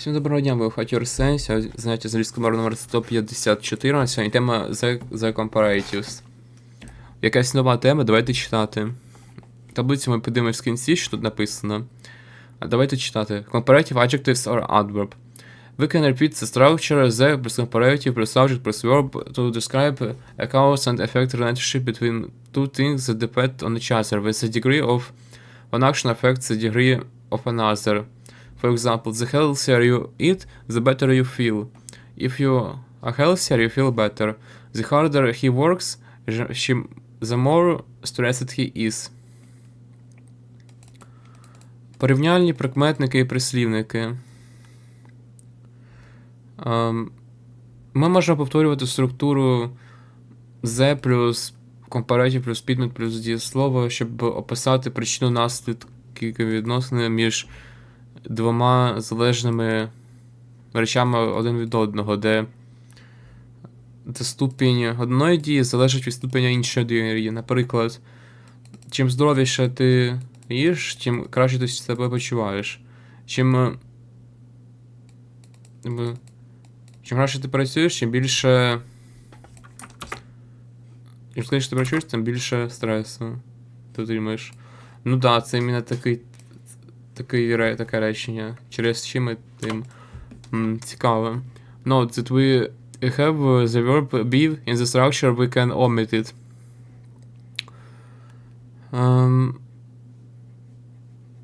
Всім доброго дня, ви у хаті Арсен. Сьогодні заняття з англійською мовою номер 154. На сьогодні тема The, the Comparatives. Якась нова тема, давайте читати. Таблицю ми подивимось в кінці, що тут написано. А давайте читати. Comparative adjectives or adverb. We can repeat the structure the plus comparative plus subject plus verb to describe a cause and effect relationship between two things that depend on each other with the degree of one action affects the degree of another. For example, the healthier you eat, the better you feel. If you are healthier, you feel better. The harder he works, the more stressed he is. Порівняльні прикметники і прислівники. Ем, Ми можемо повторювати структуру the плюс comparative плюс підмет плюс дієслово, щоб описати причину наслідки відносини між двома залежними речами один від одного, де, де ступінь одної дії залежить від ступеня іншої дії. Наприклад, чим здоровіше ти їш, тим краще ти себе почуваєш. Чим. Чим краще ти працюєш, чим більше. Чим скоріше ти працюєш, тим більше стресу ти отримаєш. Ну так, да, це іменно такий такий, ре- таке речення. Через чим ми тим м, цікаве. Note that we have uh, the verb be in the structure, we can omit it. Um,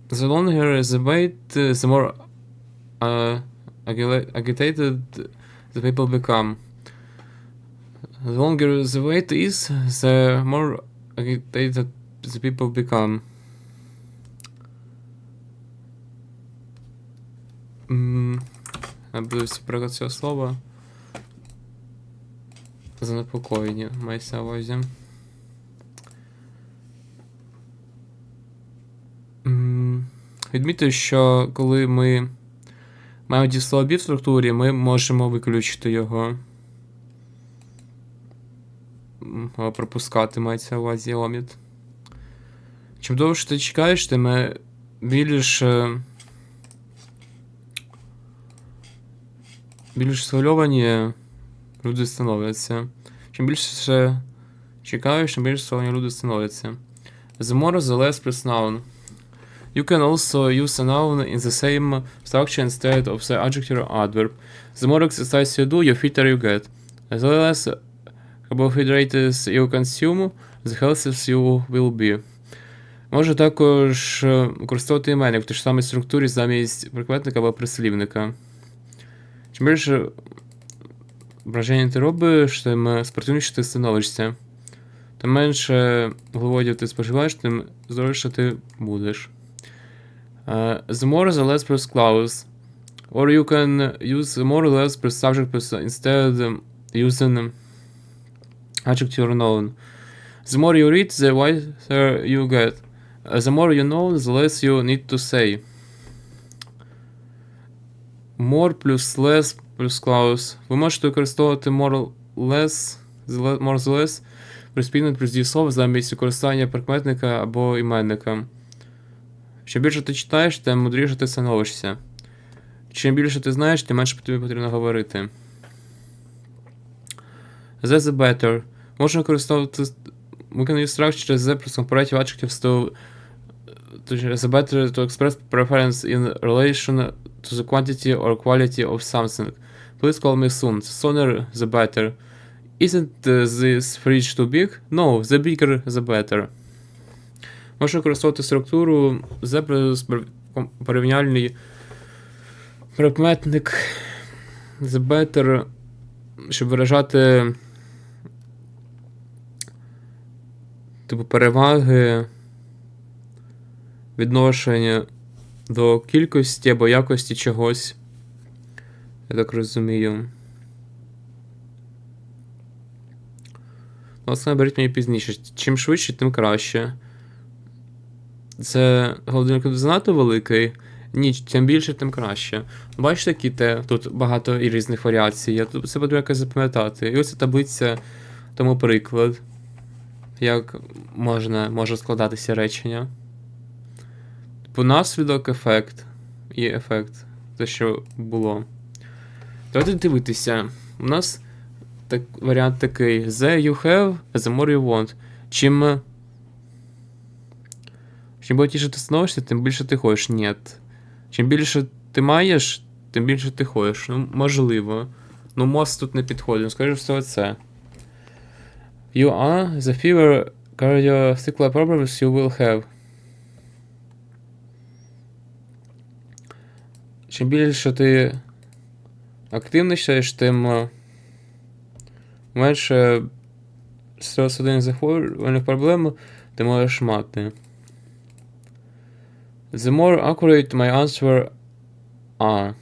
the longer the wait, uh, the more uh, agila- agitated the people become. The longer the wait is, the more agitated the people become. М, Я буду приклад цього слова. Занепокоєння мається на увазі. М, Відмітив, що коли ми маємо дієслово «be» в структурі, ми можемо виключити його. Пропускати мається увазі оміт. Чим довше ти чекаєш, тим е, більше. Більш схвильовані люди становляться. Чим більше чекаєш, тим більш схвильовані люди становляться. The more the less plus noun. You can also use a noun in the same structure instead of the adjective or adverb. The more exercise you do, the fitter you get. The less carbohydrates you consume, the healthier you will be. Може також е, використовувати іменник в тій ж самій структурі замість прикметника або прислівника. Чим більше враження ти робиш, тим спортивніше ти становишся. Тим менше вуглеводів ти споживаєш, тим здоровіше ти будеш. Uh, the more the less plus clause. Or you can use more or less plus subject plus instead um, using um, adjective or noun. The more you read, the wiser you get. Uh, the more you know, the less you need to say. More плюс less плюс clause. Ви можете використовувати more less, more less підмет плюс дієслово замість використання прикметника або іменника. Що більше ти читаєш, тим мудріше ти становишся. Чим більше ти знаєш, тим менше тобі потрібно говорити. The the better. Можна використовувати. We can use structure the plus comparative adjectives to, to the better to express preference in relation to the quantity or quality of something. Please call me soon. The sooner the better. Isn't uh, this fridge too big? No, the bigger the better. Можна використовувати структуру the порівняльний прикметник the better, щоб виражати типу переваги відношення до кількості або якості чогось. Я так розумію. Власне, беріть мені пізніше. Чим швидше, тим краще. Це годинник занадто великий. Ні, тим більше, тим краще. Бачите, які те, тут багато і різних варіацій. Я тут це буду якось запам'ятати. І ось ця таблиця, тому приклад. Як можна, може складатися речення. Типу наслідок, ефект і ефект. те, що було. Давайте дивитися. У нас так, варіант такий: The you have, the more you want. Чим. е, Чим багатіше ти становишся, тим більше ти хочеш. Ні. Чим більше ти маєш, тим більше ти хочеш. Ну, можливо. Ну, мост тут не підходить. Ну, скоріше всього, це. You are the fewer cardiovascular problems you will have. Чим більше ти активнішаєш, тим е, менше серцево-судинних захворювальних проблем ти можеш мати. The more accurate my answer are.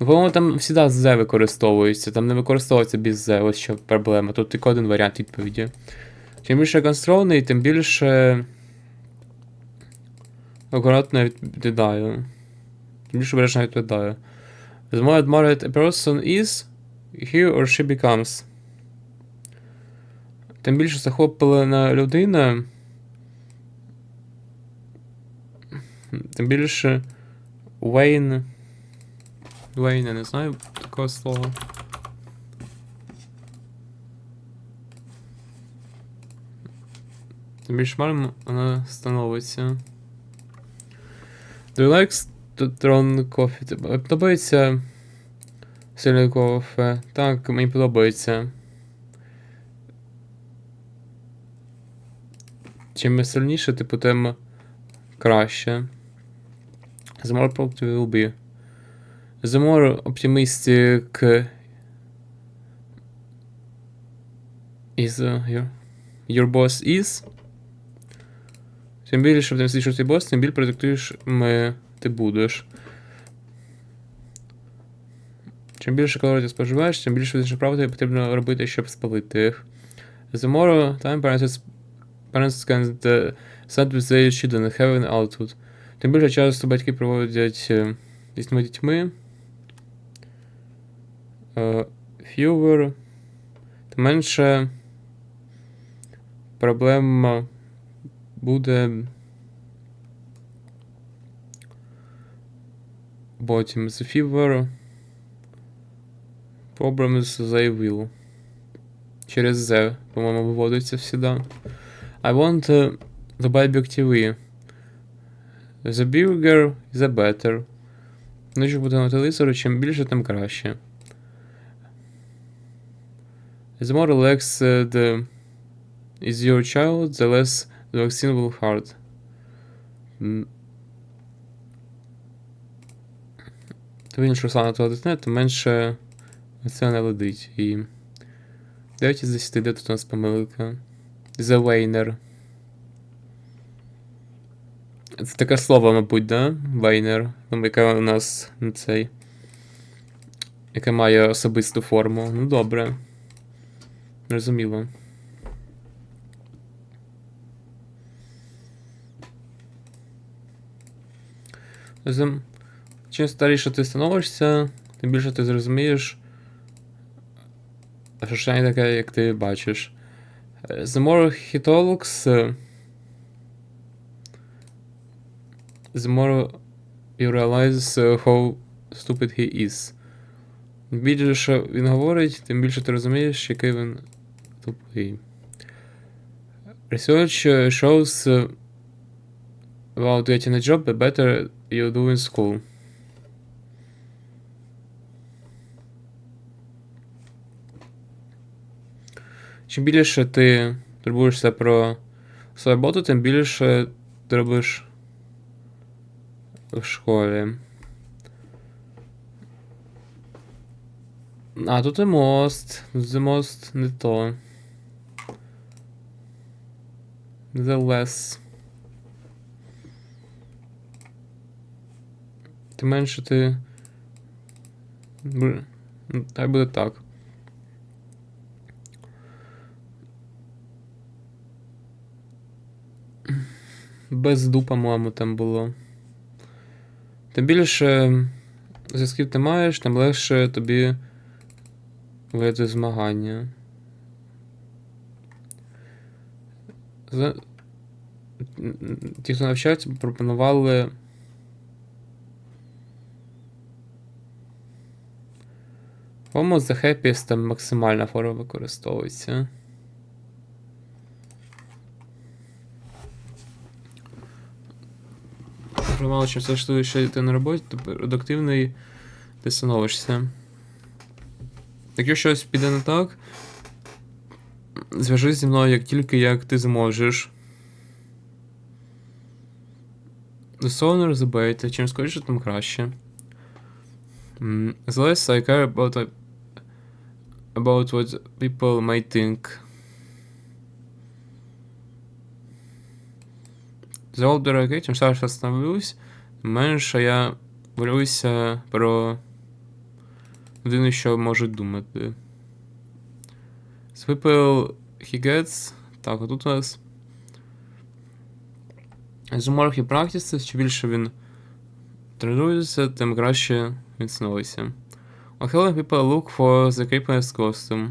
Ну, по-моєму, там завжди Z використовується, там не використовується без Z, ось що проблема. Тут тільки один варіант відповіді. Чим більше конструований, тим більше акуратно відповідаю. Тим більше обережно відповідаю. The more admired a person is, he or she becomes. Тим більше захоплена людина. Тим більше Вейн. Вейн, я не знаю такого слова. Тим більше марм вона становиться. Do you like strong coffee? Подобається сильний кофе? Так, мені подобається. Чим сильніше, типу, тим краще. The more you will be. The more optimistic is uh, your, your boss is. Тим більше оптимістичний твій бос, тим більш продуктивнішим ти будеш. Чим більше калорій ти споживаєш, тим більше фізичних прав тобі потрібно робити, щоб спалити їх. The more time parents, parents can uh, spend with their children have an output. Тим більше часто батьки проводять е, зі дітьми. Е, Fewer, тим менше проблем буде потім the fever problems they will. Через Z, по-моєму, виводиться всегда. I want uh, the Buyback TV. The bigger, the better. Ну, що буде на телевізору, чим більше, тим краще. The more relaxed uh, is your child, the less the vaccine will. М. То він що саме того дитина, то менше це не ледить. І 9 із 10, де тут у нас помилка? The Weiner. Це таке слово, мабуть, да? Вейнер. Ну, яке у нас на цей. Яке має особисту форму. Ну добре. Розуміло. Чим старіше ти становишся, тим більше ти зрозумієш. Що не таке, як ти бачиш. The more he talks, the more you realize е, how stupid he is. Більше він говорить, тим більше ти розумієш, який він тупий. Research е, shows е, about getting a job, the better you do in school. Чим більше ти турбуєшся про свою роботу, тим більше ти робиш в школі. А, тут і мост. The мост не то. The less. Тим менше ти. Бр- ну, Хай буде так. Без ду, по-моєму, там було. Тим більше зв'язків ти маєш, тим легше тобі вийти змагання. Ті, хто навчається, пропонували. По-моєму, The Happiest там максимальна форма використовується. Мало чим все ще ти на роботі, ти продуктивний, ти становишся. Якщо щось піде не так, зв'яжись зі мною як тільки як ти зможеш. The the better. Чим скоріше, тим краще. I care about, about what people might think. The older I get, чим старше становлюсь, менше я хвилююся про людину, що може думати. The people he gets. Так, а тут у нас. The more he practices, чим більше він тренується, тим краще він становиться. Нахилені people look for the creepiest costume.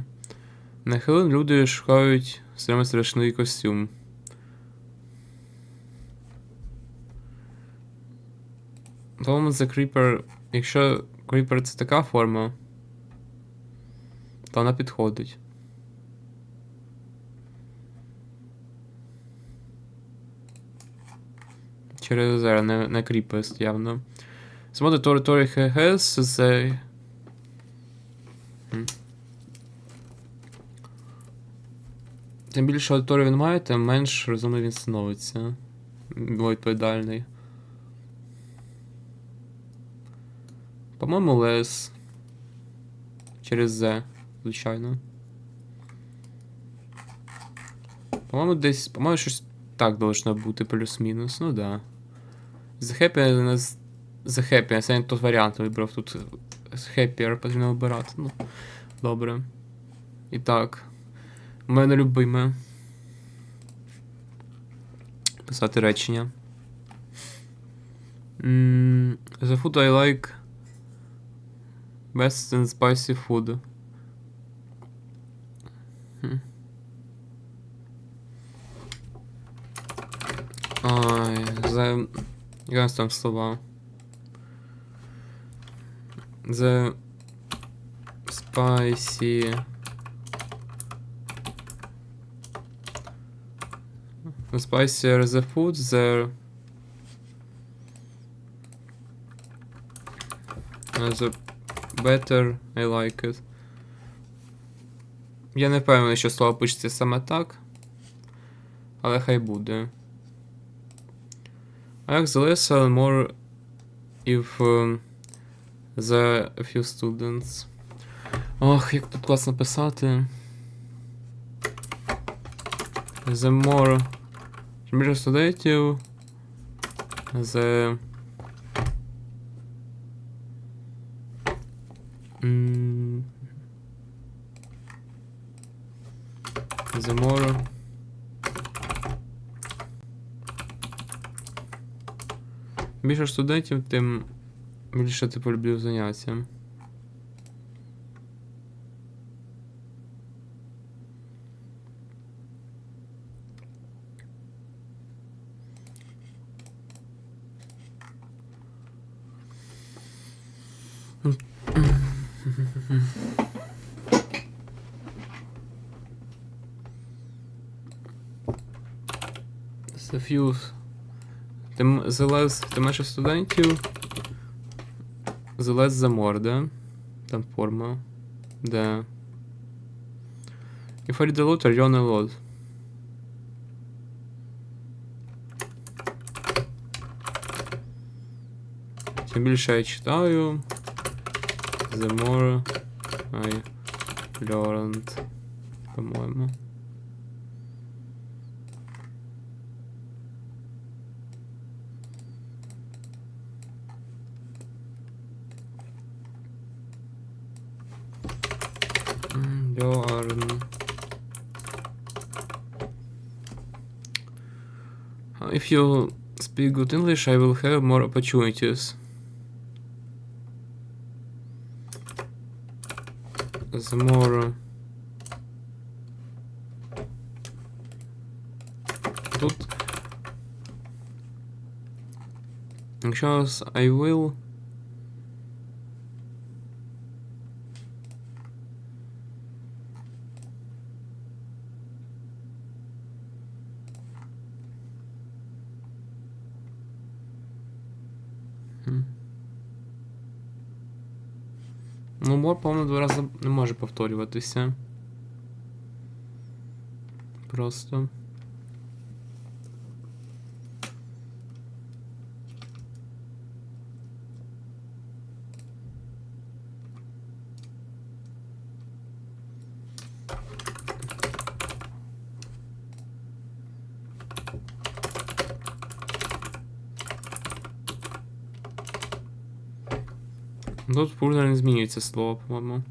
Нахилені люди шукають саме страшний костюм. По-моєму, The Creeper, якщо Creeper це така форма, то вона підходить. Через зера, не, не creepest явно. He has the... М. Тим більше аудиторії він має, тим менш розумний він становиться. Бо відповідальний. По-моєму, лес. Через Z, звичайно. По-моєму, десь. По-моєму, щось так должно бути плюс-мінус. Ну да. The Happy. The Happy, я не тот варіант вибрав. Тут Happier потрібно обирати. Ну, добре. І так. У мене любиме. Писати речення. М, The food I like best in spicy food. Хм. Ай, the... Як там слова? The spicy... The spicier the food, the... uh, The better I like it. Я не впевнений, що слово пишеться саме так. Але хай буде. I ask the lesson more if um, the few students. Ох, як тут класно писати. The more. Чим більше студентів. The. The more. Більше студентів, тим більше ти полюбив заняття. The few Тим the less, тим менше студентів. The less the more, да? Там форма. Да. If I read a lot, I learn a lot. Чим більше я читаю, the more I learned, по-моєму. go on. If you speak good English, I will have more opportunities. The more... Uh, because I will... Ну, мор, по-моєму, два рази не може повторюватися. Просто. Тут пурно не змінюється слово, по-моєму.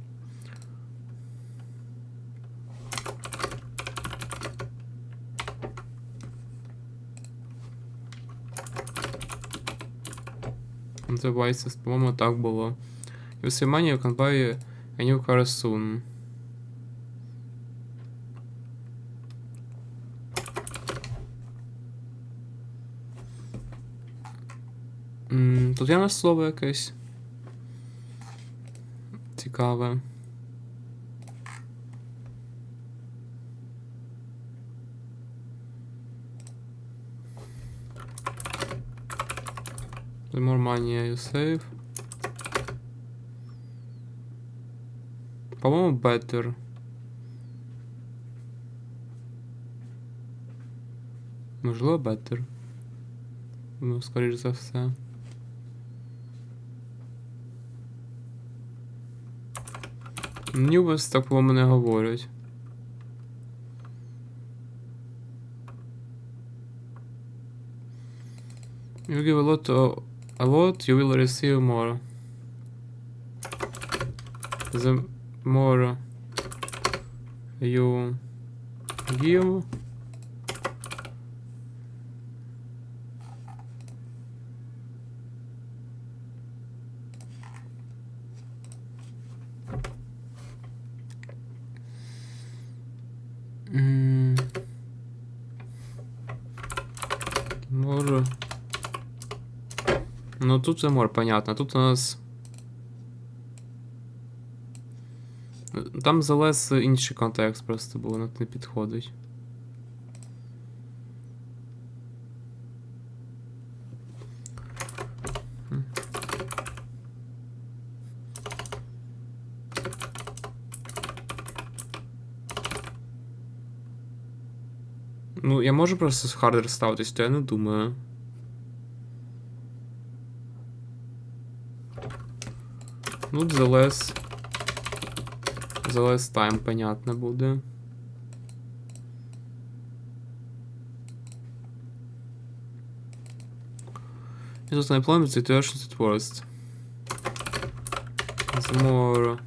Vices, по-моєму, так було. See money, you can buy a. Тут є на слово якесь. Цікаве. The more money you save. По-моєму, better. Можливо, better. Ну, скоріш за все. Мені у вас так по-моєму не говорять. You give a lot, of, a lot, you will receive more. The more you give, М. More. Ну тут це мор, понятно. Тут у нас. Там залез інший контекст просто був, воно не підходить. Ну, я можу просто з хардер ставитись, то я не думаю. Ну, the less... The less time, понятно буде. І тут unemployment situation at worst. The more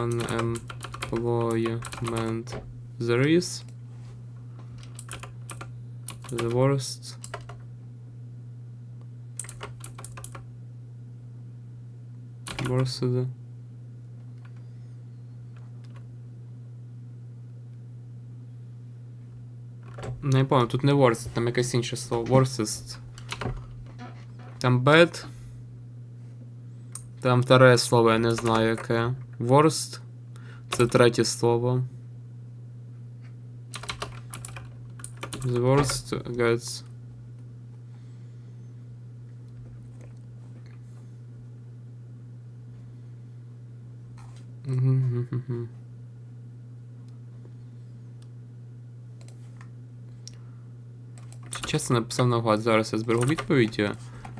unemployment there is, the worst worst the Не пам'ятаю, тут не worst, там якесь інше слово. Worstest. Там bad. Там вторе слово, я не знаю яке. Worst. Це третє слово. The worst gets. Чесно написав наугад, зараз я зберу відповідь е,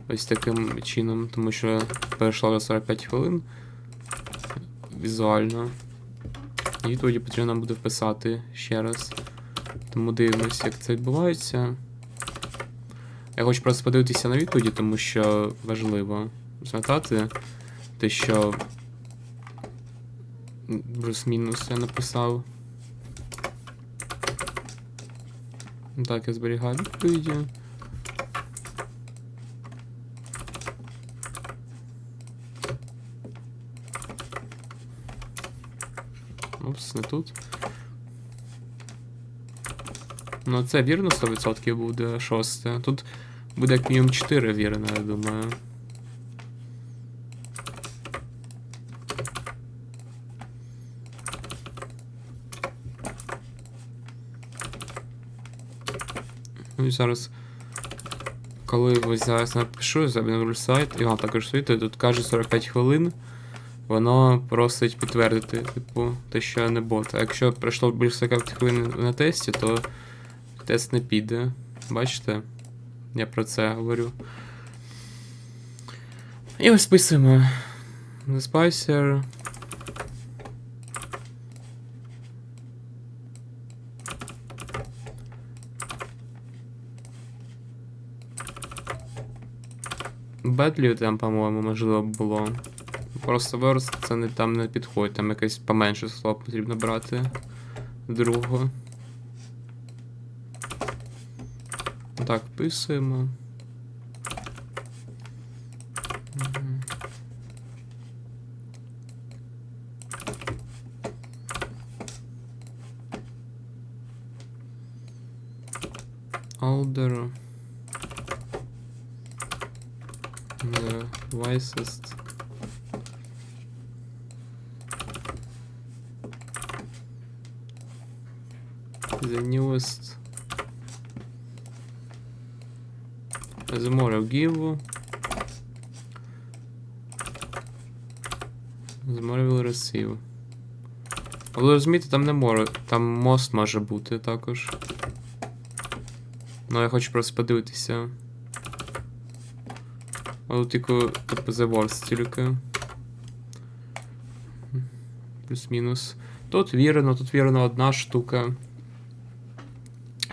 ось таким чином, тому що перейшла вже 45 хвилин візуально. І відповіді потрібно буде вписати ще раз. Тому дивимося, як це відбувається. Я хочу просто подивитися на відповіді, тому що важливо згадати те, що плюс-мінус я написав. Так, я зберігаю відповіді. Упс, не тут. Ну, це вірно 100% буде шосте. Тут Буде як мінімум 4 вірно, я думаю. Ну і зараз, коли ось зараз напишу, заберу сайт, і вам також світить, тут каже 45 хвилин. Воно просить підтвердити, типу, те, що я не бот. А якщо пройшло більше 45 хвилин на тесті, то тест не піде. Бачите? Я про це говорю. І ось списуємо. The Spicer. Бедлі там, по-моєму, можливо, було. Просто верст це не там не підходить, там якесь поменше слово потрібно брати. Другого. Так, вписуємо. Мгм. Wisest. The newest. The more I give. The more I will receive. Але розумієте, там не море, там мост може бути також. Ну я хочу просто подивитися. А тут тільки The Worst тільки. Плюс-мінус. Тут вірено, тут вірено одна штука.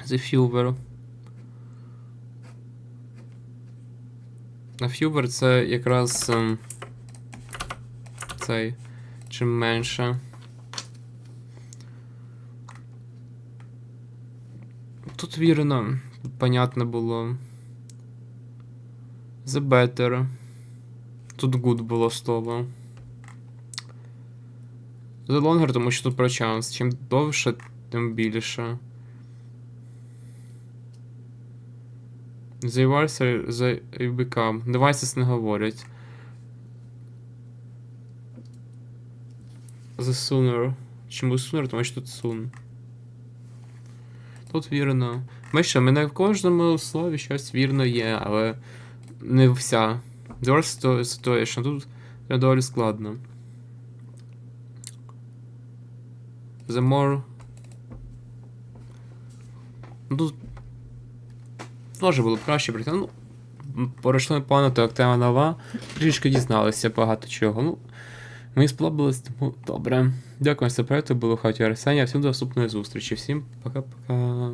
The Fuber. А Fuber це якраз ем, цей. Чим менше. Тут вірено, понятно було. The better. Тут good було слово. The longer, тому що тут про chance. Чим довше, тим більше. The worse the you become. Devices не говорять. The sooner. Чому sooner? Тому що тут soon. Тут вірно. Ми що, мене в кожному слові щось вірно є, але не вся. Worst situation. Тут доволі складно. The more. Ну, Тут Може було б краще прийти. Ну, м, пройшло непогано, так тема нова. Трішки дізналися багато чого. Ну, мені сподобалось, тому добре. Дякую за перегляд, було хаті Арсенія. Всім до наступної зустрічі. Всім пока-пока.